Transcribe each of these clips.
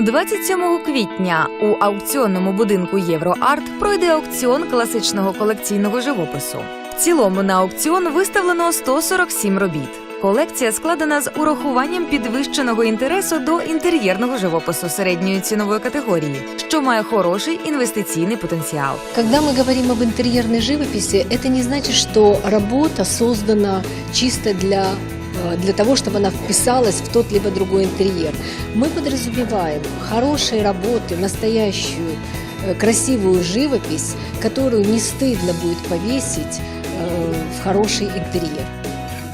27 квітня у аукціонному будинку Євроарт пройде аукціон класичного колекційного живопису. В цілому на аукціон виставлено 147 робіт. Колекція складена з урахуванням підвищеного інтересу до інтер'єрного живопису середньої цінової категорії, що має хороший інвестиційний потенціал. Когда мы говорим об интерьерной живописи, это не значит, что работа создана чисто для э, для того, чтобы она вписалась в тот либо другой интерьер. Мы подразумеваем хорошие работы, настоящую э, красивую живопись, которую не стыдно будет повесить э, в хороший интерьер.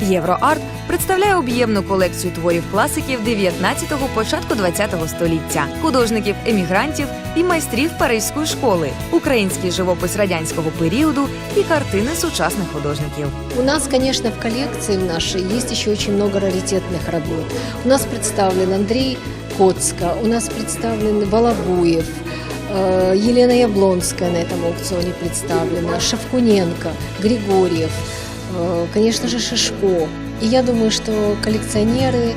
Євроарт представляє об'ємну колекцію творів класиків 19-го, початку 20-го століття, художників емігрантів і майстрів паризької школи, український живопис радянського періоду і картини сучасних художників. У нас, конечно, в коллекции в нашей есть еще очень много раритетных работ. У нас представлен Андрей Коцка, у нас представлен Волобуев, э, Елена Яблонская на этом аукционе представлена, Шевкуненко, Григорьев, э, конечно же, Шишко. И я думаю, что коллекционеры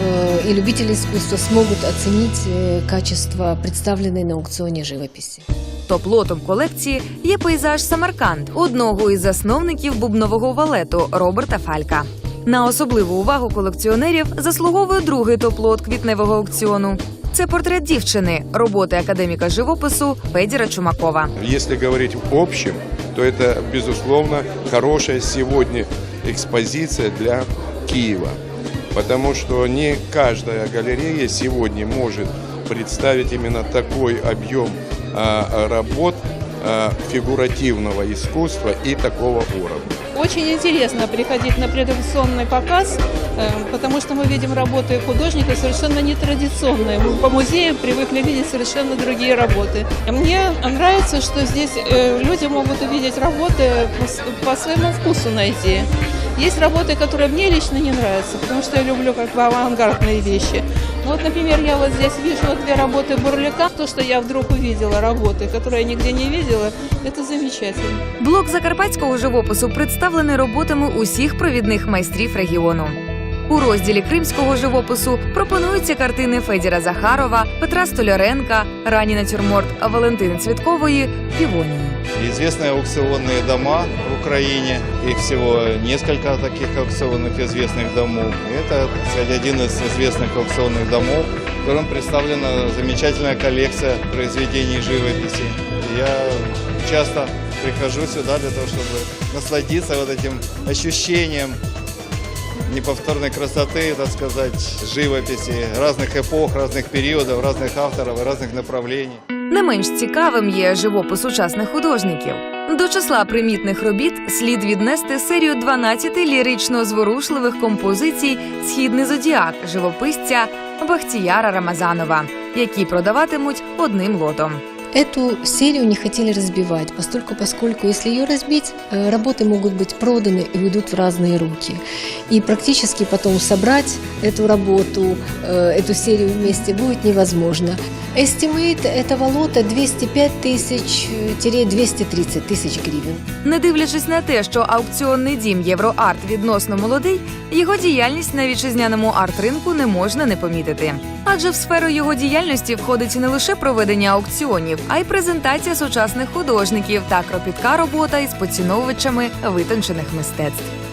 э, и любители искусства смогут оценить э, качество представленной на аукционе живописи. Топ-лотом колекції є пейзаж Самарканд одного із засновників бубнового валету Роберта Фалька. На особливу увагу колекціонерів заслуговує другий топ-лот квітневого аукціону. Це портрет дівчини, роботи академіка живопису Федіра Чумакова. Если говорить в общем, то это, безусловно, хорошая сегодня экспозиция для Киева. Потому что не каждая галерея сегодня может представить именно такой объем а, работ а, фигуративного искусства и такого уровня. Очень интересно приходить на предакционный показ, э, потому что мы видим работы художника совершенно нетрадиционные. Мы по музею привыкли видеть совершенно другие работы. Мне нравится, что здесь э, люди могут увидеть работы по своему вкусу найти. Есть работы, которые мне лично не нравятся, потому что я люблю как бы авангардные вещи. Ну вот, например, я вот здесь вижу две работы Бурлика. То, что я вдруг увидела работы, которые я нигде не видела, это замечательно. Блок закарпатського живопису представлений роботами усіх провідних майстрів регіону. У розділі кримського живопису пропонуються картини Федіра Захарова, Петра Столяренка, ранній натюрморт Валентини Цвіткової Півонії. Известные аукционные дома в Украине, их всего несколько таких аукционных известных домов. И Это, так сказать, один из известных аукционных домов, в котором представлена замечательная коллекция произведений живописи. Я часто прихожу сюда для того, чтобы насладиться вот этим ощущением неповторной красоты, так сказать, живописи разных эпох, разных периодов, разных авторов и разных направлений. Не менш цікавим є живопис сучасних художників. До числа примітних робіт слід віднести серію 12 лірично зворушливих композицій Східний зодіак живописця Бахтіяра Рамазанова, які продаватимуть одним лотом. Эту серию не хотели разбивать, постольку, поскольку если ее разбить, э, работы могут быть проданы и уйдут в разные руки. И практически потом собрать эту работу, э, эту серию вместе будет невозможно. Estimate этого лота 205 тысяч-230 тысяч гривен. Не дивлячись на те, що аукціонний дім Євроарт відносно молодий, його діяльність на вітчизняному арт-ринку не можна не помітити. Адже в сферу його діяльності входить не лише проведення аукціонів, а й презентація сучасних художників та кропітка робота із поціновувачами витончених мистецтв.